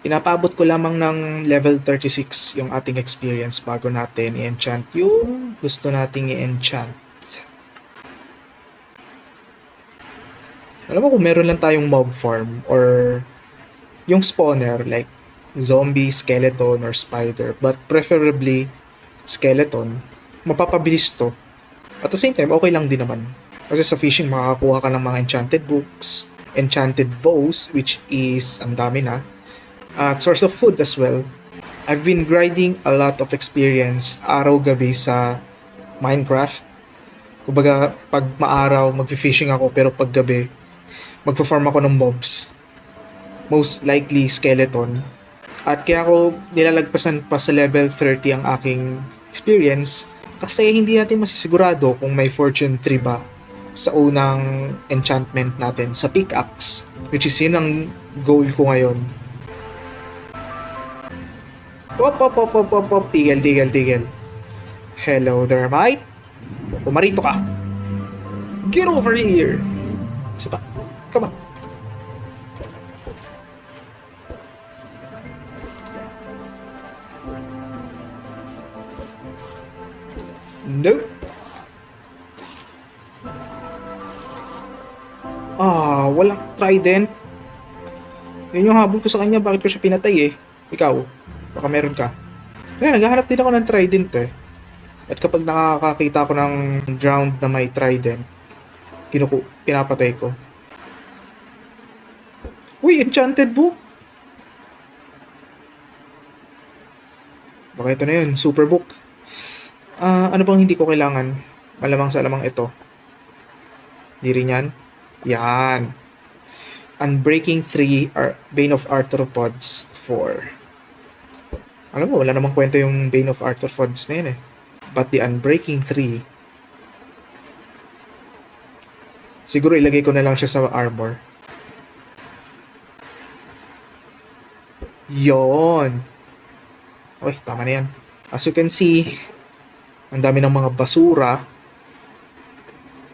Pinapabot ko lamang ng level 36 yung ating experience bago natin i-enchant yung gusto nating i-enchant. Alam mo kung meron lang tayong mob farm or yung spawner like zombie, skeleton, or spider but preferably skeleton, mapapabilis to. At the same time, okay lang din naman. Kasi sa fishing, makakakuha ka ng mga enchanted books, enchanted bows, which is, ang dami na, at source of food as well. I've been grinding a lot of experience araw-gabi sa Minecraft. Kumbaga, pag maaraw, mag-fishing ako, pero pag gabi, magpa-farm ako ng mobs. Most likely, skeleton. At kaya ako nilalagpasan pa sa level 30 ang aking experience kasi hindi natin masisigurado kung may fortune 3 ba sa unang enchantment natin sa pickaxe which is yun ang goal ko ngayon Pop, pop, pop, pop, pop, pop. Tigil, tigil, tigil. Hello there, mate. Pumarito ka. Get over here. Isa pa. Come on. Nope. Ah, walang trident. Yun yung habol ko sa kanya, bakit ko siya pinatay eh. Ikaw, baka meron ka. Kaya naghahanap din ako ng trident eh. At kapag nakakakita ko ng drowned na may trident, kinuku pinapatay ko. Uy, enchanted book! Baka ito na yun, super book. Ah, ano bang hindi ko kailangan? Malamang sa lamang ito. Hindi rin yan. Yan. Unbreaking 3, Ar- Bane of Arthropods 4. Alam mo, wala namang kwento yung Bane of Arthropods na yun eh. But the Unbreaking 3, siguro ilagay ko na lang siya sa armor. Yon. Uy, tama na yan. As you can see, ang dami ng mga basura.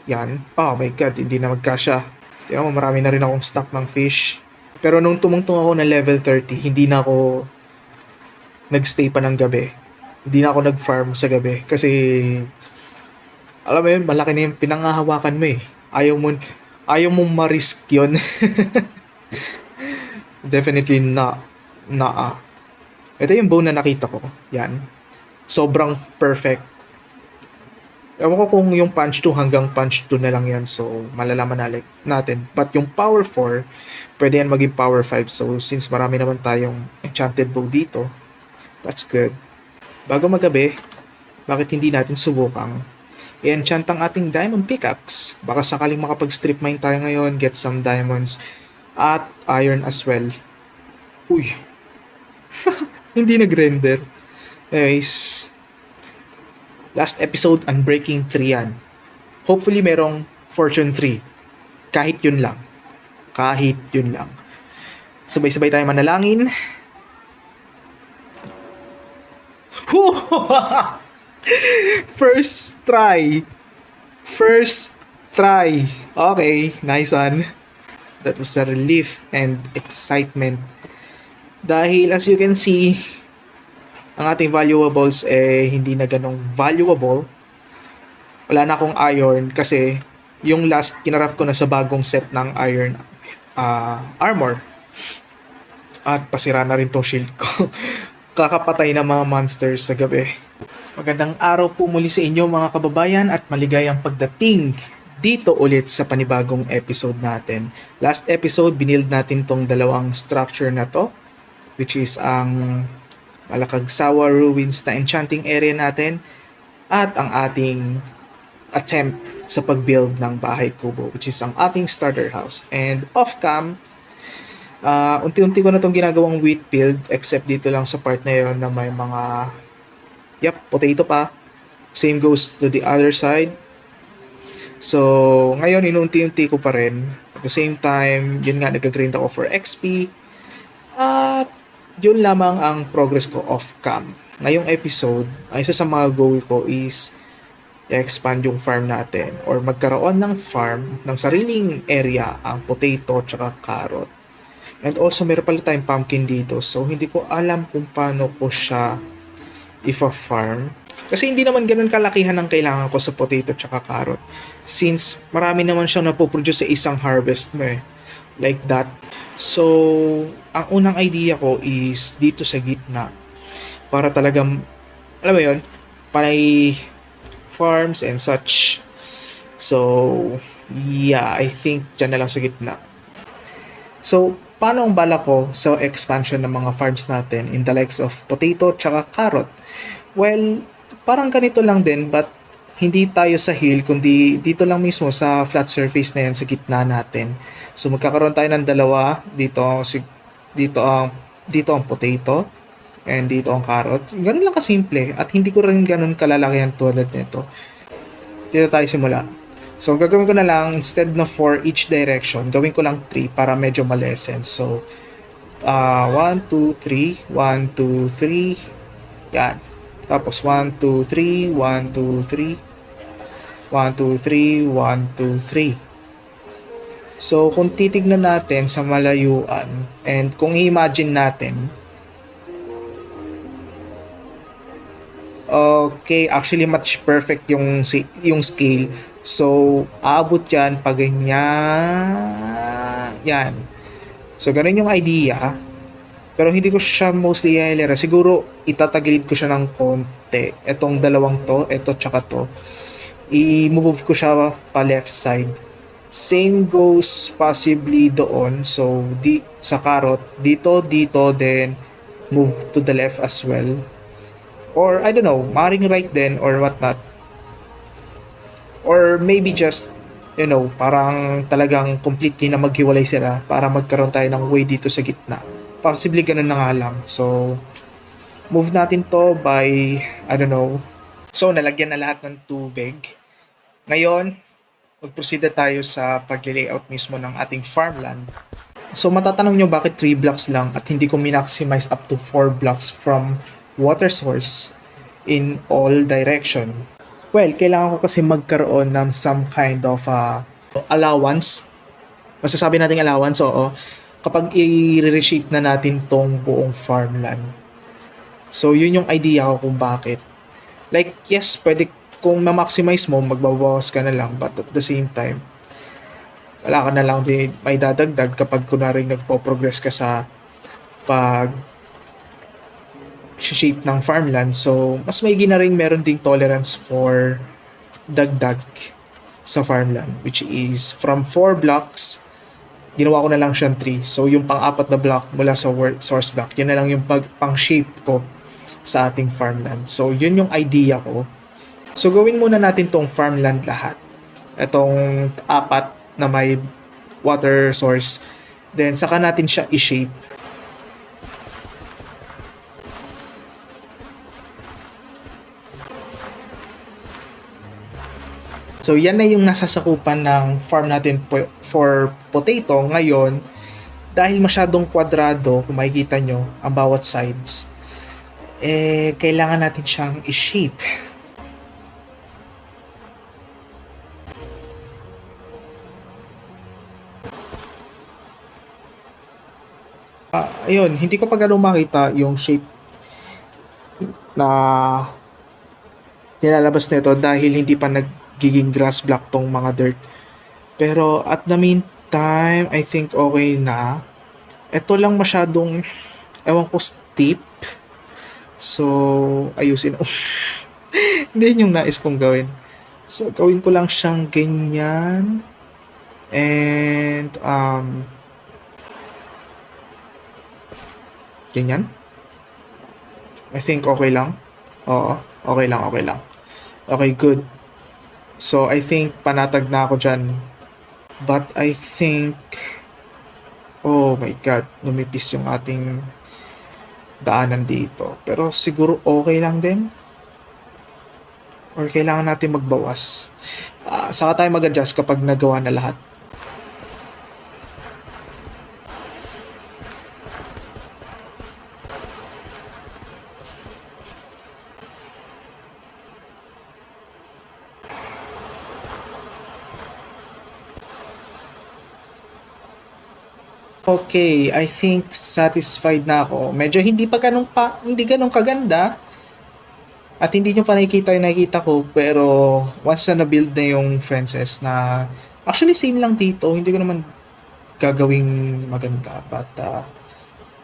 Yan. Oh my god, hindi na magkasya. Tingnan mo, marami na rin akong stock ng fish. Pero nung tumungtong ako ng level 30, hindi na ako nagstay pa ng gabi. Hindi na ako nag-farm sa gabi. Kasi, alam mo yun, malaki na yung pinangahawakan mo eh. Ayaw mo, ayaw mo ma-risk yun. Definitely na. Na. ah. Ito yung bone na nakita ko. Yan. Sobrang perfect. Ewan ko kung yung punch 2 hanggang punch 2 na lang yan. So, malalaman na natin. But yung power 4, pwede yan maging power 5. So, since marami naman tayong enchanted bow dito, that's good. Bago magabi, bakit hindi natin subukang i-enchant ang ating diamond pickaxe? Baka sakaling makapag-strip mine tayo ngayon, get some diamonds, at iron as well. Uy! hindi nag-render. Anyways, last episode, Unbreaking 3 yan. Hopefully, merong Fortune 3. Kahit yun lang. Kahit yun lang. Sabay-sabay tayo manalangin. First try. First try. Okay, nice one. That was a relief and excitement. Dahil as you can see, ang ating valuables eh hindi na ganong valuable. Wala na akong iron kasi yung last kinaraf ko na sa bagong set ng iron ah, armor. At pasira na rin tong shield ko. Kakapatay ng mga monsters sa gabi. Magandang araw po muli sa inyo mga kababayan at maligayang pagdating dito ulit sa panibagong episode natin. Last episode, binild natin tong dalawang structure na to, which is ang Malakagsawa Ruins na enchanting area natin at ang ating attempt sa pag-build ng bahay kubo, which is ang ating starter house. And off-cam, uh, unti-unti ko na itong ginagawang wheat field, except dito lang sa part na yun na may mga Yep, potato pa. Same goes to the other side. So, ngayon, inunti-unti ko pa rin. At the same time, yun nga, nag-grind ako for XP. At yun lamang ang progress ko off-cam. Ngayong episode, ang isa sa mga goal ko is i-expand yung farm natin or magkaroon ng farm ng sariling area ang potato at carrot. And also, meron pala tayong pumpkin dito. So, hindi ko alam kung paano ko siya ifa-farm. Kasi hindi naman ganun kalakihan ang kailangan ko sa potato tsaka carrot. Since marami naman siyang napoproduce sa isang harvest mo eh. Like that. So, ang unang idea ko is dito sa gitna. Para talagang, alam mo yun, panay farms and such. So, yeah, I think dyan na lang sa gitna. So, paano ang bala ko sa expansion ng mga farms natin in the likes of potato tsaka carrot? Well, parang ganito lang din but hindi tayo sa hill kundi dito lang mismo sa flat surface na yan sa gitna natin. So magkakaroon tayo ng dalawa dito si dito ang dito ang potato and dito ang carrot. Ganun lang kasimple at hindi ko rin ganun kalalaki ang tulad nito. Dito tayo simula. So, gagawin ko na lang, instead na for each direction, gawin ko lang 3 para medyo malesen. So, uh, 1, 2, 3, 1, 2, 3, yan. Tapos 1, 2, 3, 1, 2, 3, 1, 2, 3, 1, 2, 3. So, kung titignan natin sa malayuan, and kung i-imagine natin, Okay, actually much perfect yung yung scale. So, aabot 'yan pag ganyan. Yan. So, ganun yung idea. Pero hindi ko siya mostly ihilera. Siguro, itatagilid ko siya ng konti. Etong dalawang to, eto tsaka to. I-move ko siya pa left side. Same goes possibly doon. So, di, sa carrot, dito, dito, then move to the left as well. Or, I don't know, maring right then or whatnot. Or maybe just, you know, parang talagang completely na maghiwalay sila para magkaroon tayo ng way dito sa gitna. Possibly ganun na nga lang. So, move natin to by, I don't know. So, nalagyan na lahat ng tubig. Ngayon, mag-proceed na tayo sa pag-layout mismo ng ating farmland. So, matatanong nyo bakit 3 blocks lang at hindi ko minmaximize up to 4 blocks from water source in all direction. Well, kailangan ko kasi magkaroon ng some kind of uh, allowance. Masasabi natin allowance, oo. Kapag i-reshape na natin tong buong farmland. So, yun yung idea ko kung bakit. Like, yes, pwede kung ma-maximize mo, magbabawas ka na lang. But at the same time, wala ka na lang may dadagdag kapag kunwari nagpo-progress ka sa pag shape ng farmland. So, mas may na rin meron ding tolerance for dagdag sa farmland, which is from 4 blocks, ginawa ko na lang siyang 3. So, yung pang-apat na block mula sa wor- source block, yun na lang yung pag, pang-shape ko sa ating farmland. So, yun yung idea ko. So, gawin muna natin tong farmland lahat. Itong apat na may water source. Then, saka natin siya i-shape. So, yan na yung nasasakupan ng farm natin po- for potato ngayon. Dahil masyadong kwadrado, kung makikita nyo, ang bawat sides, eh, kailangan natin siyang i-shape. Ah, ayun, hindi ko pa ganun makita yung shape na nilalabas nito dahil hindi pa nagiging grass block tong mga dirt. Pero at the meantime, I think okay na. Ito lang masyadong, ewan ko, steep. So, ayusin. Hindi yun yung nais kong gawin. So, gawin ko lang siyang ganyan. And, um, ganyan. I think okay lang. Oo, okay lang, okay lang. Okay, good. So, I think panatag na ako dyan. But I think, oh my God, lumipis yung ating daanan dito. Pero siguro okay lang din. Or kailangan natin magbawas. Ah, saka tayo mag-adjust kapag nagawa na lahat. Okay, I think satisfied na ako. Medyo hindi pa ganun pa, hindi ganun kaganda. At hindi nyo pa nakikita yung nakikita ko, pero once na na-build na yung fences na actually same lang dito, hindi ko naman gagawing maganda. But, uh,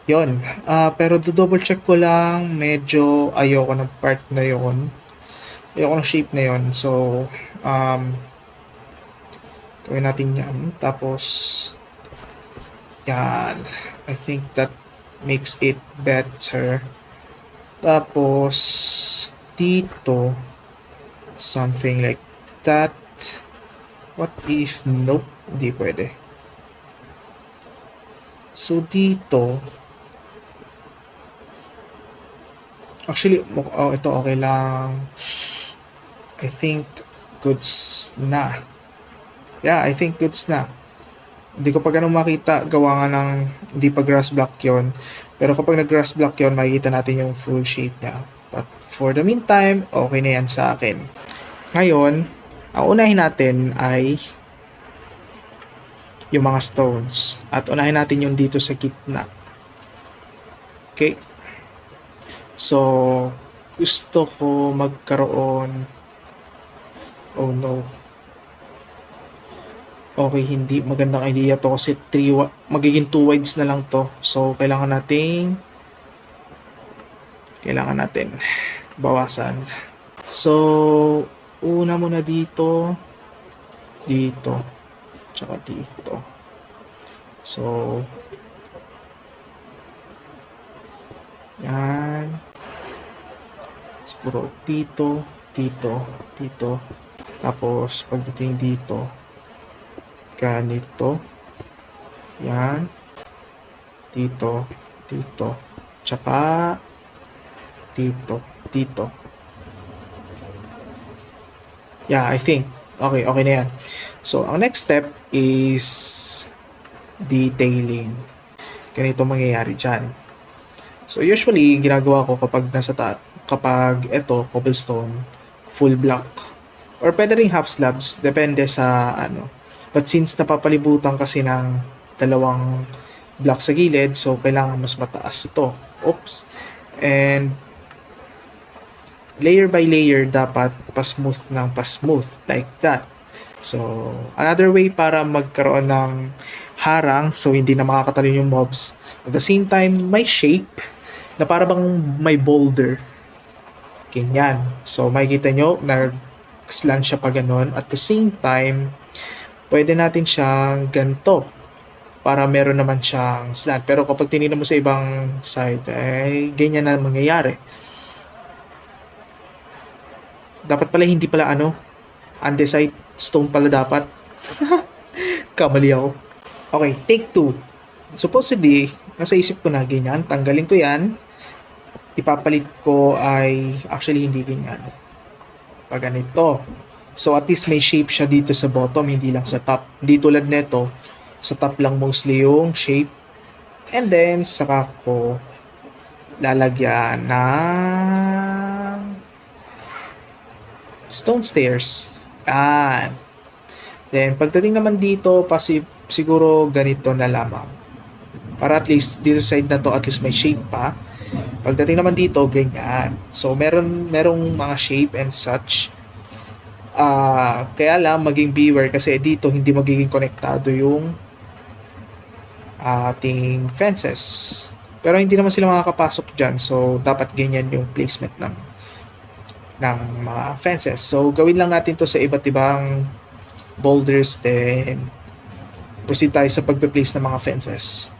yun. Ah, pero do-double check ko lang, medyo ayoko ng part na yon Ayoko ng shape na yon So, um, gawin natin yan. Tapos, yan. I think that makes it better. Tapos, dito, something like that. What if, nope, hindi pwede. So, dito, actually, oh, ito okay lang. I think, goods na. Yeah, I think goods na. Hindi ko pa ganun makita, gawa nga ng hindi pa grass block yon Pero kapag nag-grass block yon makikita natin yung full shape niya. But for the meantime, okay na yan sa akin. Ngayon, ang unahin natin ay yung mga stones. At unahin natin yung dito sa gitna. Okay? So, gusto ko magkaroon Oh no. Okay, hindi magandang idea to kasi 3 magiging 2 wides na lang to. So, kailangan nating kailangan natin bawasan. So, una muna dito, dito, tsaka dito. So, yan. Siguro dito, dito, dito. Tapos, pagdating dito, ganito. Yan. Dito, dito. Tsaka, dito, dito. Yeah, I think. Okay, okay na yan. So, ang next step is detailing. Ganito mangyayari dyan. So, usually, ginagawa ko kapag nasa ta kapag ito, cobblestone, full block. Or pwede rin half slabs, depende sa ano. But since napapalibutan kasi ng dalawang block sa gilid, so kailangan mas mataas to. Oops. And layer by layer dapat pa-smooth ng pa-smooth like that. So, another way para magkaroon ng harang so hindi na makakatalon yung mobs. At the same time, may shape na para bang may boulder. Ganyan. So, makikita nyo, nag-slant siya pa ganun. At the same time, pwede natin siyang ganito para meron naman siyang slant. Pero kapag tinignan mo sa ibang side, ay ganyan na mangyayari. Dapat pala hindi pala ano, andesite stone pala dapat. Kamali ako. Okay, take two. Supposedly, nasa isip ko na ganyan, tanggalin ko yan. Ipapalit ko ay actually hindi ganyan. Pag ganito. So at least may shape siya dito sa bottom, hindi lang sa top. Hindi tulad nito, sa top lang mostly yung shape. And then, saka ko lalagyan ng stone stairs. Yan. Then, pagdating naman dito, pasi, siguro ganito na lamang. Para at least, dito side na to, at least may shape pa. Pagdating naman dito, ganyan. So, meron, merong mga shape and such. Ah, kaya lang maging beware kasi dito hindi magiging konektado yung ating fences. Pero hindi naman sila makakapasok dyan. So, dapat ganyan yung placement ng ng mga fences. So, gawin lang natin to sa iba't ibang boulders. Then, proceed tayo sa pagpe-place ng mga fences.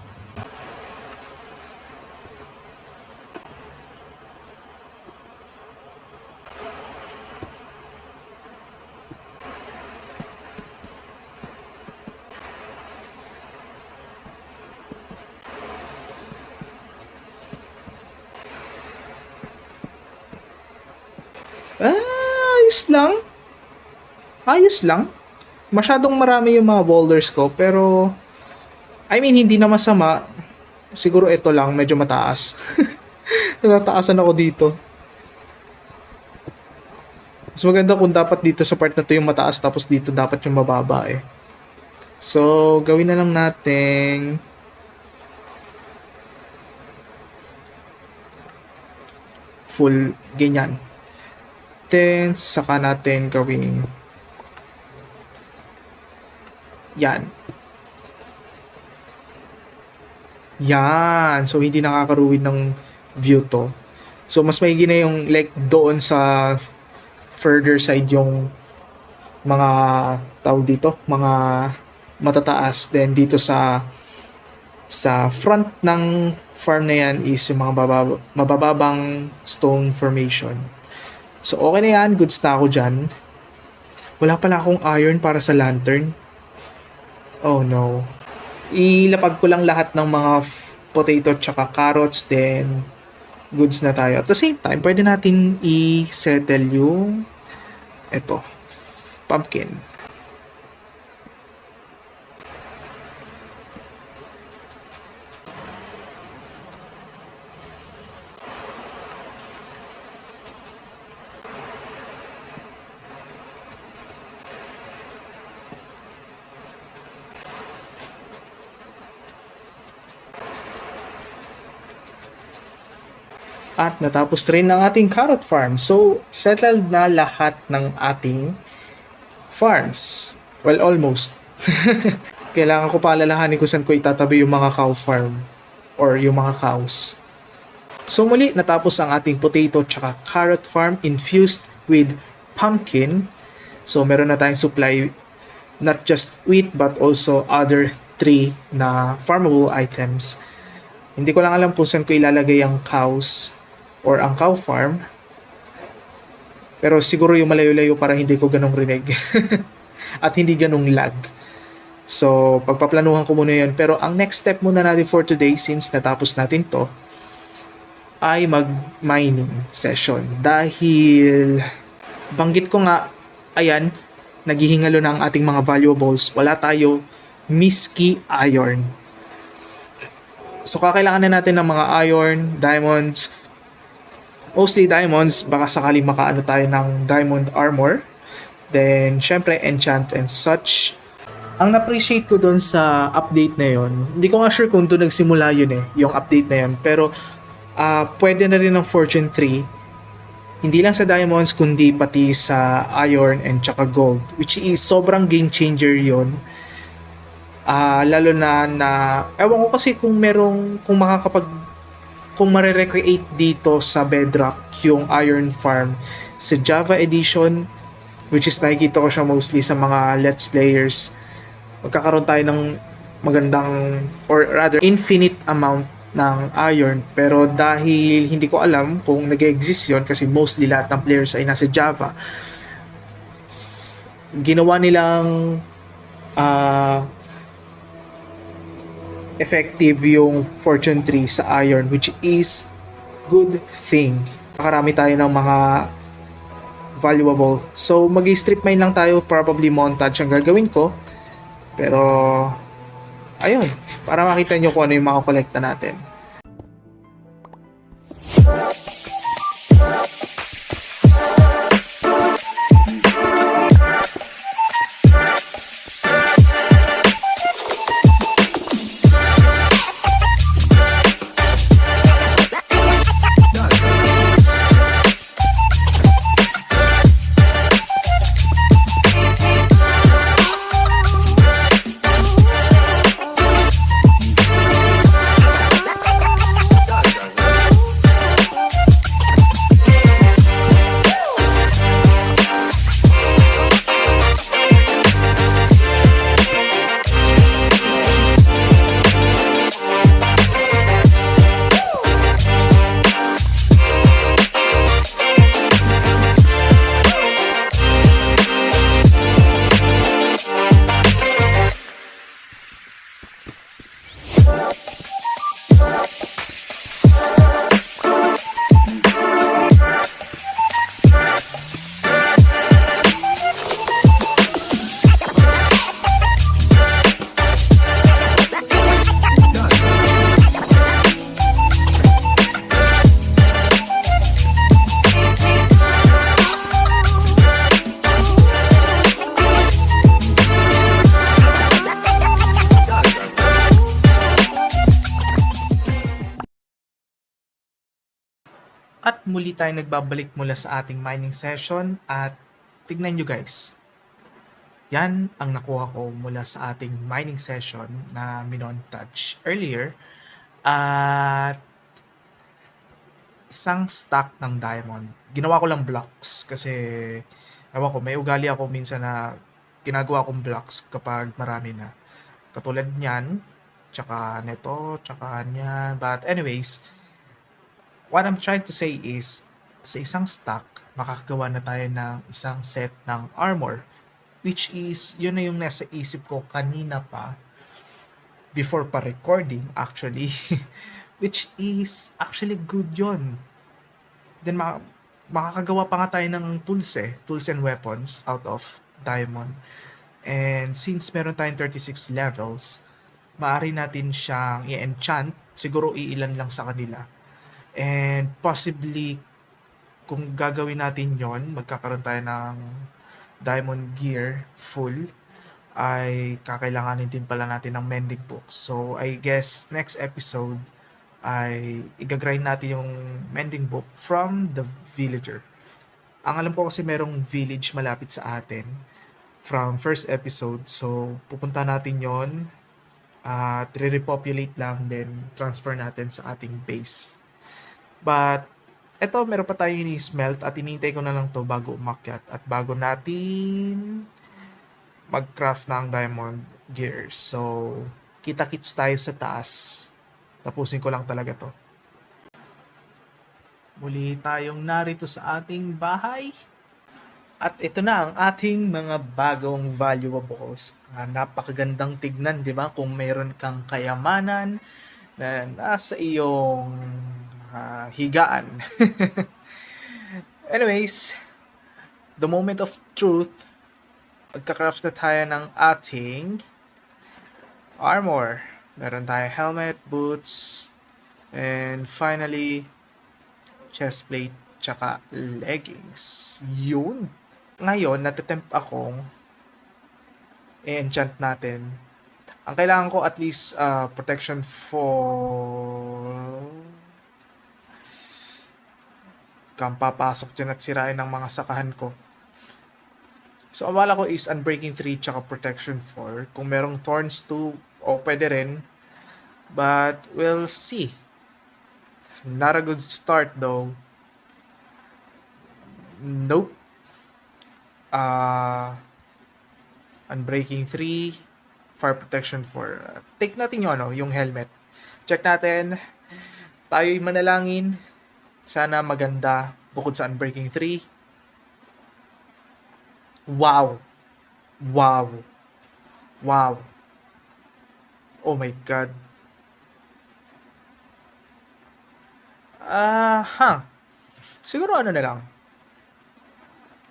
ayos lang. Masyadong marami yung mga boulders ko, pero I mean, hindi na masama. Siguro ito lang, medyo mataas. Natataasan ako dito. Mas maganda kung dapat dito sa part na to yung mataas, tapos dito dapat yung mababa eh. So, gawin na lang natin... full ganyan. Then, saka natin gawing yan. Yan. So, hindi nakakaruwid ng view to. So, mas maigi na yung like doon sa further side yung mga tawag dito, mga matataas. Then, dito sa sa front ng farm na yan is yung mga bababa, mabababang stone formation. So, okay na yan. Goods na ako dyan. Wala pala akong iron para sa lantern. Oh no. Ilapag ko lang lahat ng mga potato tsaka carrots then goods na tayo. At the same time, pwede natin i-settle yung ito, pumpkin. At natapos rin ang ating carrot farm. So, settled na lahat ng ating farms. Well, almost. Kailangan ko paalalahanin kung saan ko itatabi yung mga cow farm or yung mga cows. So muli, natapos ang ating potato tsaka carrot farm infused with pumpkin. So meron na tayong supply not just wheat but also other three na farmable items. Hindi ko lang alam kung saan ko ilalagay ang cows or ang cow farm. Pero siguro yung malayo-layo para hindi ko ganong rinig. At hindi ganong lag. So, pagpaplanuhan ko muna yun. Pero ang next step muna natin for today, since natapos natin to, ay mag-mining session. Dahil, banggit ko nga, ayan, naghihingalo na ang ating mga valuables. Wala tayo miski iron. So, kakailangan na natin ng mga iron, diamonds, mostly diamonds, baka sakaling makaano tayo ng diamond armor. Then, syempre, enchant and such. Ang na-appreciate ko doon sa update na yon, hindi ko nga sure kung doon nagsimula yun eh, yung update na yon. Pero, ah pwede na rin ng Fortune 3. Hindi lang sa diamonds, kundi pati sa iron and tsaka gold. Which is sobrang game changer yon. Ah, lalo na na, ewan ko kasi kung merong, kung makakapag kung marirecreate dito sa Bedrock yung Iron Farm sa Java Edition which is nakikita ko siya mostly sa mga Let's Players. Magkakaroon tayo ng magandang or rather infinite amount ng iron. Pero dahil hindi ko alam kung nag-exist yon kasi mostly lahat ng players ay nasa Java ginawa nilang ah effective yung Fortune 3 sa Iron which is good thing. Nakarami tayo ng mga valuable. So mag-strip mine lang tayo, probably montage ang gagawin ko. Pero ayun, para makita nyo kung ano yung mga kolekta natin. Muli tayo nagbabalik mula sa ating mining session at tignan nyo guys. Yan ang nakuha ko mula sa ating mining session na minon touch earlier. At isang stack ng diamond. Ginawa ko lang blocks kasi ewan ko, may ugali ako minsan na ginagawa kong blocks kapag marami na. Katulad niyan, tsaka neto, tsaka niyan. But anyways, what I'm trying to say is, sa isang stack, makakagawa na tayo ng isang set ng armor. Which is, yun na yung nasa isip ko kanina pa, before pa recording actually. Which is, actually good yon Then, ma- makakagawa pa nga tayo ng tools eh, tools and weapons out of diamond. And since meron tayong 36 levels, maaari natin siyang i-enchant, siguro iilan lang sa kanila. And possibly, kung gagawin natin yon magkakaroon tayo ng diamond gear full, ay kakailanganin din pala natin ng mending book. So, I guess, next episode, ay igagrind natin yung mending book from the villager. Ang alam ko kasi merong village malapit sa atin from first episode. So, pupunta natin yon at re-repopulate lang then transfer natin sa ating base. But, eto, meron pa tayo ini-smelt at inintay ko na lang to bago umakyat at bago natin mag-craft ng diamond gears. So, kita-kits tayo sa taas. Tapusin ko lang talaga to. Muli tayong narito sa ating bahay. At ito na ang ating mga bagong valuables. Ah, napakagandang tignan, di ba? Kung mayroon kang kayamanan na nasa iyong ah, higaan. Anyways, the moment of truth, magka-craft na tayo ng ating armor. Meron tayo helmet, boots, and finally, chest plate, tsaka leggings. Yun. Ngayon, natitempt akong i-enchant natin. Ang kailangan ko at least uh, protection for kang papasok dyan at sirain ng mga sakahan ko. So, ang wala ko is Unbreaking 3 tsaka Protection 4. Kung merong Thorns 2, o pwede rin. But, we'll see. Not a good start though. Nope. Uh, Unbreaking 3, Fire Protection 4. take natin yung, ano, yung helmet. Check natin. Tayo'y manalangin. Sana maganda bukod sa Unbreaking 3 Wow. Wow. Wow. Oh my God. Ah, uh, huh. Siguro ano na lang.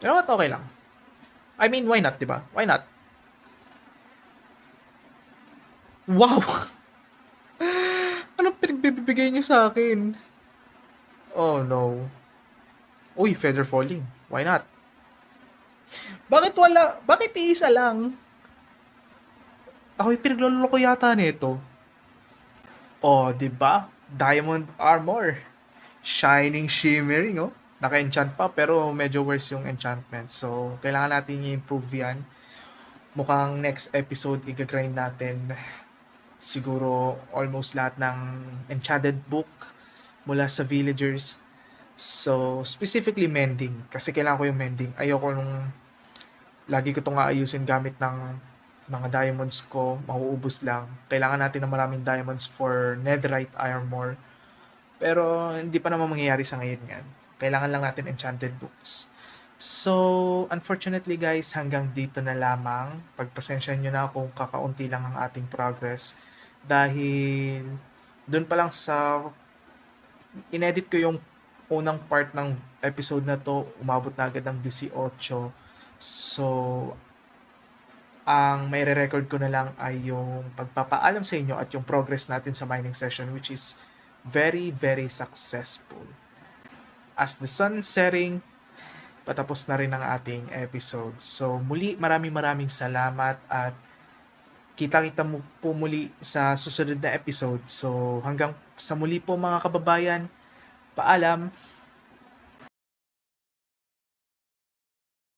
You know what? Okay lang. I mean, why not, di ba? Why not? Wow! Anong pinagbibigay niyo sa akin? Oh no. Uy, feather falling. Why not? Bakit wala? Bakit isa lang? Ako'y pinagloloko yata nito. Oh, 'di ba? Diamond armor. Shining, shimmering, oh. Naka-enchant pa, pero medyo worse yung enchantment. So, kailangan natin i-improve yan. Mukhang next episode, i-grind natin siguro almost lahat ng enchanted book mula sa villagers. So, specifically mending. Kasi kailangan ko yung mending. Ayoko nung lagi ko itong aayusin gamit ng mga diamonds ko, mauubos lang. Kailangan natin ng maraming diamonds for netherite armor. Pero hindi pa naman mangyayari sa ngayon yan. Kailangan lang natin enchanted books. So, unfortunately guys, hanggang dito na lamang. Pagpasensya nyo na kung kakaunti lang ang ating progress. Dahil doon pa lang sa inedit ko yung unang part ng episode na to, umabot na agad ng 18 So, ang may re-record ko na lang ay yung pagpapaalam sa inyo at yung progress natin sa mining session which is very, very successful. As the sun setting, patapos na rin ang ating episode. So, muli, maraming maraming salamat at kita-kita mo po muli sa susunod na episode. So, hanggang sa muli po mga kababayan, paalam!